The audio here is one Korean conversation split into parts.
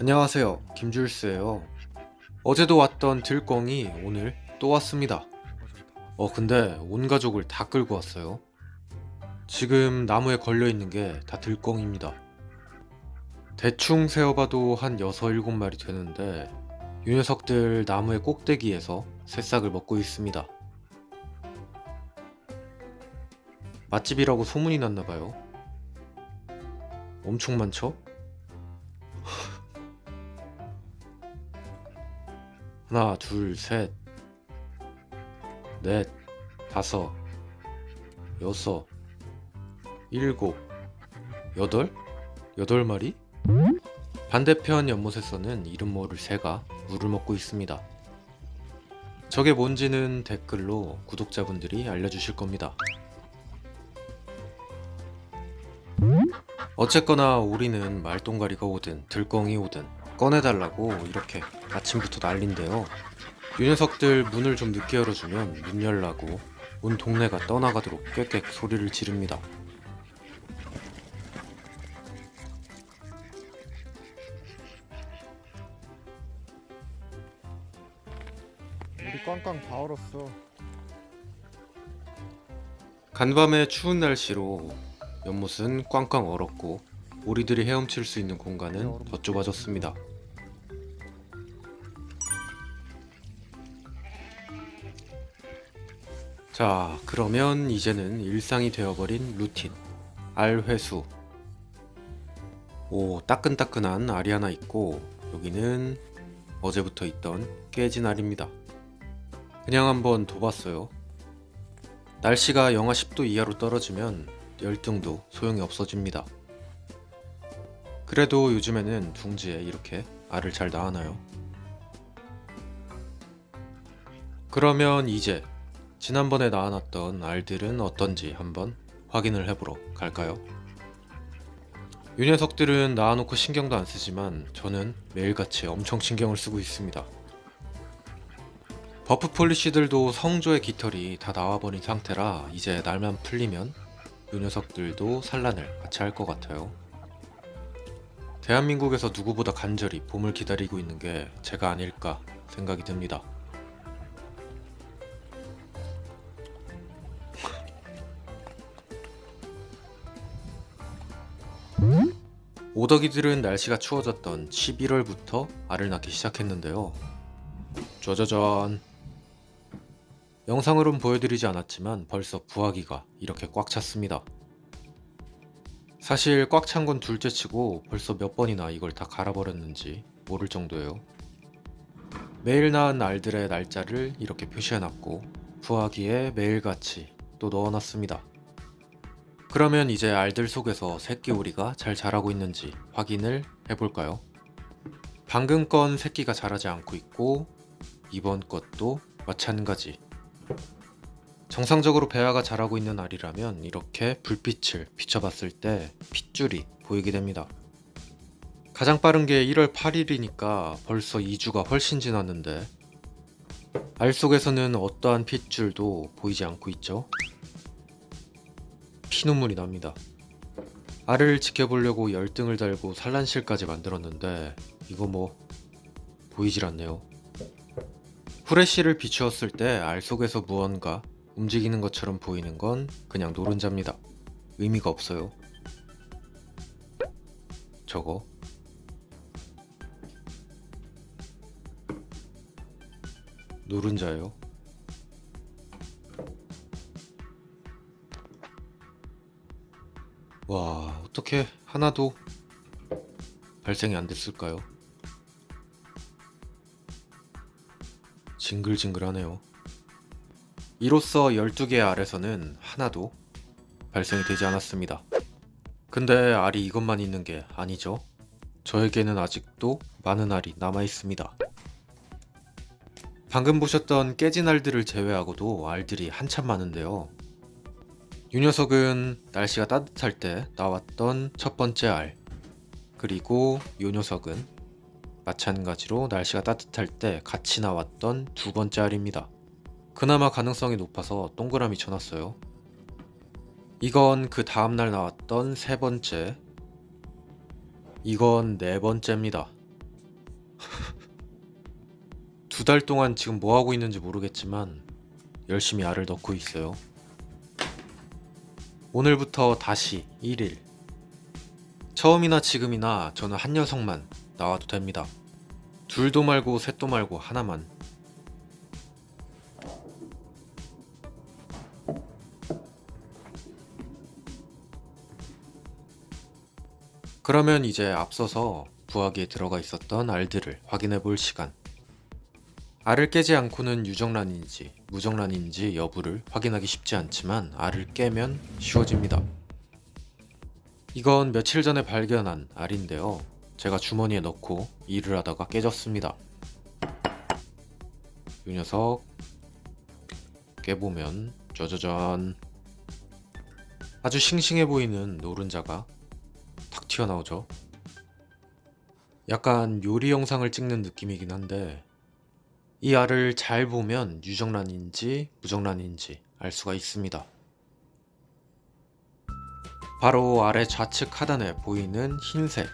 안녕하세요. 김줄스예요. 어제도 왔던 들껑이 오늘 또 왔습니다. 어, 근데 온 가족을 다 끌고 왔어요. 지금 나무에 걸려 있는 게 다 들껑입니다. 대충 세어봐도 한 6, 7마리 되는데 이 녀석들 나무의 꼭대기에서 새싹을 먹고 있습니다. 맛집이라고 소문이 났나봐요. 엄청 많죠? 하나, 둘, 셋, 넷, 다섯, 여섯, 일곱, 여덟? 여덟 마리? 반대편 연못에서는 이름 모를 새가 물을 먹고 있습니다. 저게 뭔지는 댓글로 구독자분들이 알려주실 겁니다. 어쨌거나 우리는 말똥가리가 오든 들껑이 오든 꺼내달라고 이렇게 아침부터 난린데요. 이 녀석들 문을 좀 늦게 열어주면 문 열라고 온 동네가 떠나가도록 꽥꽥 소리를 지릅니다. 우리 꽝꽝 다 얼었어. 간밤의 추운 날씨로 연못은 꽝꽝 얼었고 우리들이 헤엄칠 수 있는 공간은 더 좁아졌습니다. 자, 그러면 이제는 일상이 되어버린 루틴. 알 회수. 오, 따끈따끈한 알이 하나 있고 여기는 어제부터 있던 깨진 알입니다. 그냥 한번 둬봤어요. 날씨가 영하 10도 이하로 떨어지면 열등도 소용이 없어집니다. 그래도 요즘에는 둥지에 이렇게 알을 잘 낳아놔요. 그러면 이제 지난번에 낳아놨던 알들은 어떤지 한번 확인을 해보러 갈까요? 이 녀석들은 낳아놓고 신경도 안 쓰지만 저는 매일같이 엄청 신경을 쓰고 있습니다. 버프 폴리시들도 성조의 깃털이 다 나와버린 상태라 이제 날만 풀리면 이 녀석들도 산란을 같이 할 것 같아요. 대한민국에서 누구보다 간절히 봄을 기다리고 있는 게 제가 아닐까 생각이 듭니다. 오덕이들은 날씨가 추워졌던 11월부터 알을 낳기 시작했는데요. 짜자잔. 영상으론 보여드리지 않았지만 벌써 부화기가 이렇게 꽉 찼습니다. 사실 꽉 찬 건 둘째 치고 벌써 몇 번이나 이걸 다 갈아버렸는지 모를 정도예요. 매일 낳은 알들의 날짜를 이렇게 표시해놨고 부화기에 매일같이 또 넣어놨습니다. 그러면 이제 알들 속에서 새끼 오리가 잘 자라고 있는지 확인을 해볼까요? 방금 건 새끼가 자라지 않고 있고 이번 것도 마찬가지. 정상적으로 배아가 자라고 있는 알이라면 이렇게 불빛을 비춰봤을 때 핏줄이 보이게 됩니다. 가장 빠른 게 1월 8일이니까 벌써 2주가 훨씬 지났는데 알 속에서는 어떠한 핏줄도 보이지 않고 있죠. 피눈물이 납니다. 알을 지켜보려고 열등을 달고 산란실까지 만들었는데 이거 뭐 보이질 않네요. 후레쉬를 비추었을 때 알 속에서 무언가 움직이는 것처럼 보이는 건 그냥 노른자입니다. 의미가 없어요. 저거 노른자예요. 와, 어떻게 하나도 발생이 안 됐을까요? 징글징글하네요. 이로써 12개의 알에서는 하나도 발생이 되지 않았습니다. 근데 알이 이것만 있는 게 아니죠. 저에게는 아직도 많은 알이 남아 있습니다. 방금 보셨던 깨진 알들을 제외하고도 알들이 한참 많은데요. 이 녀석은 날씨가 따뜻할 때 나왔던 첫 번째 알. 그리고 이 녀석은 마찬가지로 날씨가 따뜻할 때 같이 나왔던 두 번째 알입니다. 그나마 가능성이 높아서 동그라미 쳐놨어요. 이건 그 다음날 나왔던 세 번째. 이건 네 번째입니다. 두 달 동안 지금 뭐 하고 있는지 모르겠지만 열심히 알을 넣고 있어요. 오늘부터 다시 1일. 처음이나 지금이나 저는 한 녀석만 나와도 됩니다. 둘도 말고 셋도 말고 하나만. 그러면 이제 앞서서 부화기에 들어가 있었던 알들을 확인해 볼 시간. 알을 깨지 않고는 유정란인지 무정란인지 여부를 확인하기 쉽지 않지만 알을 깨면 쉬워집니다. 이건 며칠 전에 발견한 알인데요. 제가 주머니에 넣고 일을 하다가 깨졌습니다. 이 녀석 깨보면 짜자잔 아주 싱싱해 보이는 노른자가 탁 튀어나오죠. 약간 요리 영상을 찍는 느낌이긴 한데 이 알을 잘 보면 유정란인지 무정란인지 알 수가 있습니다. 바로 아래 좌측 하단에 보이는 흰색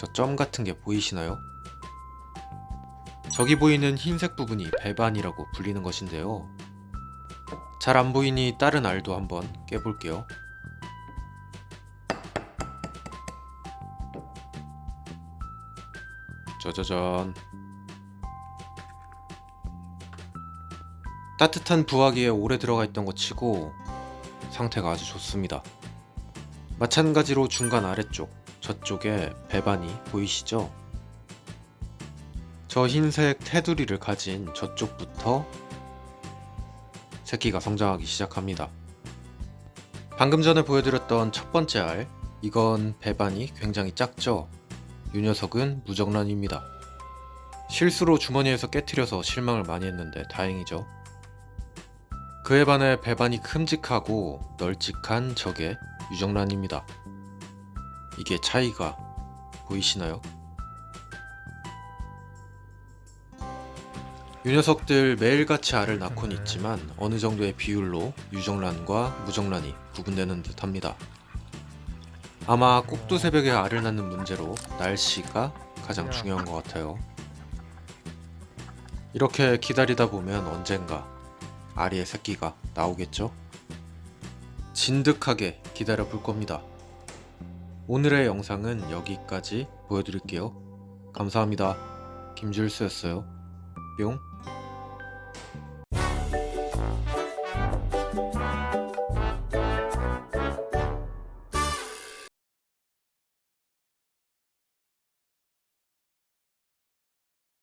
저 점 같은 게 보이시나요? 저기 보이는 흰색 부분이 배반이라고 불리는 것인데요. 잘 안 보이니 다른 알도 한번 깨볼게요. 짜자잔. 따뜻한 부화기에 오래 들어가 있던 것 치고 상태가 아주 좋습니다. 마찬가지로 중간 아래쪽 저쪽에 배반이 보이시죠? 저 흰색 테두리를 가진 저쪽부터 새끼가 성장하기 시작합니다. 방금 전에 보여드렸던 첫 번째 알, 이건 배반이 굉장히 작죠? 이 녀석은 무정란입니다. 실수로 주머니에서 깨트려서 실망을 많이 했는데 다행이죠. 그에 반해 배반이 큼직하고 널찍한 저게 유정란입니다. 이게 차이가 보이시나요? 이 녀석들 매일같이 알을 낳곤 있지만 어느 정도의 비율로 유정란과 무정란이 구분되는 듯 합니다. 아마 꼭두 새벽에 알을 낳는 문제로 날씨가 가장 중요한 것 같아요. 이렇게 기다리다 보면 언젠가 아리의 새끼가 나오겠죠? 진득하게 기다려 볼 겁니다. 오늘의 영상은 여기까지 보여드릴게요. 감사합니다. 김줄수였어요. 뿅.